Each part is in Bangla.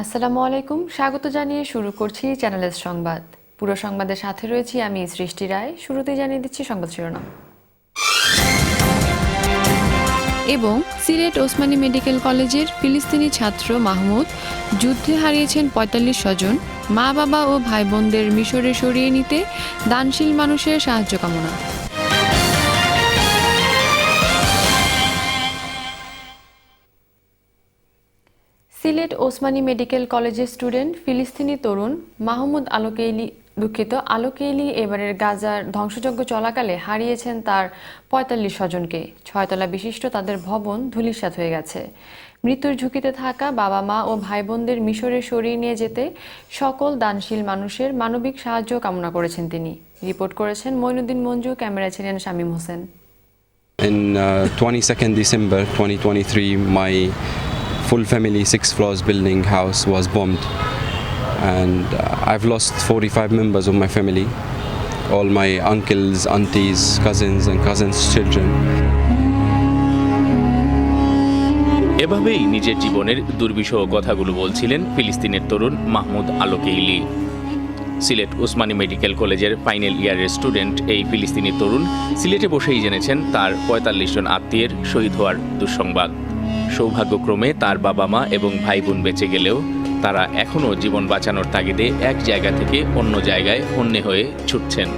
আসসালামু আলাইকুম। স্বাগত জানিয়ে শুরু করছি চ্যানেলের সংবাদ। পুরো সংবাদের সাথে রয়েছি আমি সৃষ্টি রায়। শুরুতেই জানিয়ে দিচ্ছি সংবাদ শিরোনাম। এবং সিলেট ওসমানী মেডিকেল কলেজের ফিলিস্তিনি ছাত্র মাহমুদ যুদ্ধে হারিয়েছেন পঁয়তাল্লিশ স্বজন। মা বাবা ও ভাই বোনদের মিশরে সরিয়ে নিতে দানশীল মানুষের সাহায্য কামনা। সিলেট ওসমানী মেডিকেল কলেজের স্টুডেন্ট ফিলিস্তিনি তরুণ মাহমুদ আলোকেইলি দুঃখিত। আলোকেইলি এবারের গাজার ধ্বংসযজ্ঞ চলাকালে হারিয়েছেন তার পঁয়তাল্লিশ স্বজনকে। ছয়তলা বিশিষ্ট তাদের ভবন ধূলিসাৎ হয়ে গেছে। মৃত্যুর ঝুঁকিতে থাকা বাবা মা ও ভাই বোনদের মিশরে সরিয়ে নিয়ে যেতে সকল দানশীল মানুষের মানবিক সাহায্য কামনা করেছেন তিনি। রিপোর্ট করেছেন মইনুদ্দিন মঞ্জু ক্যামেরায় ছিলেন Shamim Hossain. In uh, 22nd December 2023, my full family six floors building house was bombed, and uh, I've lost 45 members of my family, all my uncles, aunties, cousins, and cousins' children. এভাবেই নিজের জীবনের দুর্বিষহ কথাগুলো বলছিলেন ফিলিস্তিনের তরুণ মাহমুদ আলোকেইলি সিলেট ওসমানী মেডিকেল কলেজের ফাইনাল ইয়ারের স্টুডেন্ট এই ফিলিস্তিনি তরুণ সিলেটে বসেই জেনেছেন তার পঁয়তাল্লিশ জন আত্মীয়ের শহীদ হওয়ার দুঃসংবাদ। সৌভাগ্যক্রমে তার বাবা মা এবং ভাই বোন বেঁচে গেলেও তারা এখনও জীবন বাঁচানোর তাগিদে এক জায়গা থেকে অন্য জায়গায় হন্যে হয়ে ছুটছেন।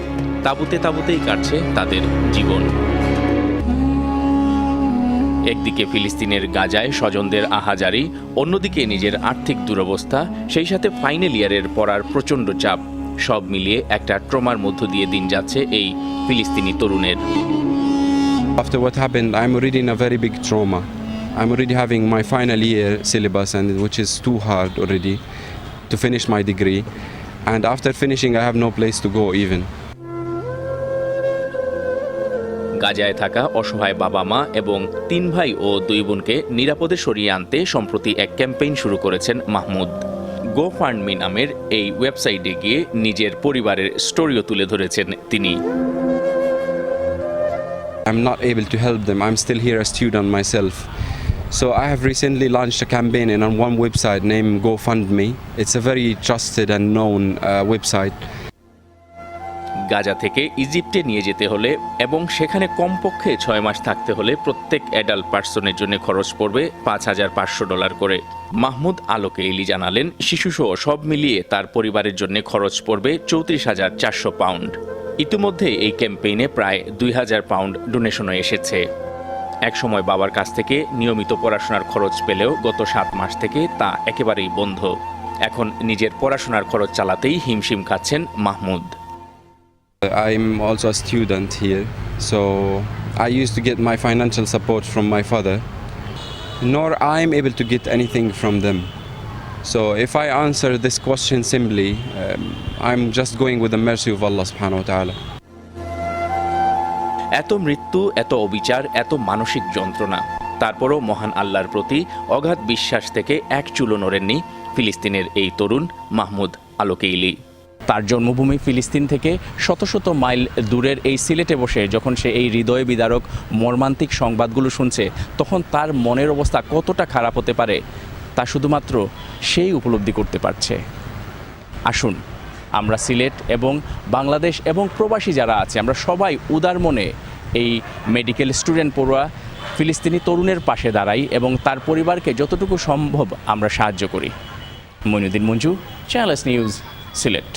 তাঁবুতে তাঁবুতেই কাটছে তাদের জীবন। একদিকে ফিলিস্তিনের গাজায় স্বজনদের আহাজারি অন্যদিকে নিজের আর্থিক দুরবস্থা সেই সাথে ফাইনাল ইয়ারের পড়ার প্রচণ্ড চাপ। সব মিলিয়ে একটা ট্রমার মধ্য দিয়ে দিন যাচ্ছে এই ফিলিস্তিনি তরুণের। After what happened, I'm already in a very big trauma. I'm already having my final year syllabus, and which is too hard already to finish my degree. And after finishing, I have no place to go even. গাজায় থাকা অসহায় বাবা মা এবং তিন ভাই ও দুই বোনকে নিরাপদে সরিয়ে আনতে সম্প্রতি এক ক্যাম্পেইন শুরু করেছেন মাহমুদ গো ফান্ড মি নামের এই ওয়েবসাইটে গিয়ে নিজের পরিবারের স্টোরিও তুলে ধরেছেন তিনি I'm not able to help them. I'm still here a student myself. So I have recently launched a campaign on one website named GoFundMe. It's a very trusted and known uh, website. Gaza থেকে ইজিপ্টে নিয়ে যেতে হলে এবং সেখানে কমপক্ষে ছয় মাস থাকতে হলে প্রত্যেক অ্যাডাল্ট পার্সনের জন্য খরচ পড়বে পাঁচ হাজার পাঁচশো ডলার করে মাহমুদ আলোকে ইলি জানালেন শিশুসহ সব মিলিয়ে তার পরিবারের জন্য খরচ পড়বে চৌত্রিশ হাজার চারশো পাউন্ড ইতিমধ্যে এই ক্যাম্পেইনে প্রায় দুই হাজার পাউন্ড ডোনেশনও এসেছে একসময় বাবার কাছ থেকে নিয়মিত পড়াশোনার খরচ পেলেও গত সাত মাস থেকে তা একেবারেই বন্ধ এখন নিজের পড়াশোনার খরচ চালাতেই হিমশিম খাচ্ছেন Mahmud I'm also a student here. So I used to get my financial support from my father, nor I'm able to get anything from them. So if I answer this question simply, um, I'm just going with the mercy of Allah subhanahu wa ta'ala. এত মৃত্যু, এত অবিচার, এত মানসিক যন্ত্রণা। তারপরও মহান আল্লাহর প্রতি অগাধ বিশ্বাস থেকে এক চুলো নড়েননি ফিলিস্তিনের এই তরুণ মাহমুদ আলোকেইলি। তার জন্মভূমি ফিলিস্তিন থেকে শত শত মাইল দূরের এই সিলেটে বসে যখন সে এই হৃদয় বিদারক মর্মান্তিক সংবাদগুলো শুনছে, তখন তার মনের অবস্থা কতটা খারাপ হতে পারে তা শুধুমাত্র সেই উপলব্ধি করতে পারছে। আসুন, আমরা সিলেট এবং বাংলাদেশ এবং প্রবাসী যারা আছে, আমরা সবাই উদার মনে এই মেডিকেল স্টুডেন্ট পড়ুয়া ফিলিস্তিনি তরুণের পাশে দাঁড়াই এবং তার পরিবারকে যতটুকু সম্ভব আমরা সাহায্য করি। Moinuddin Manju Channel S news Sylhet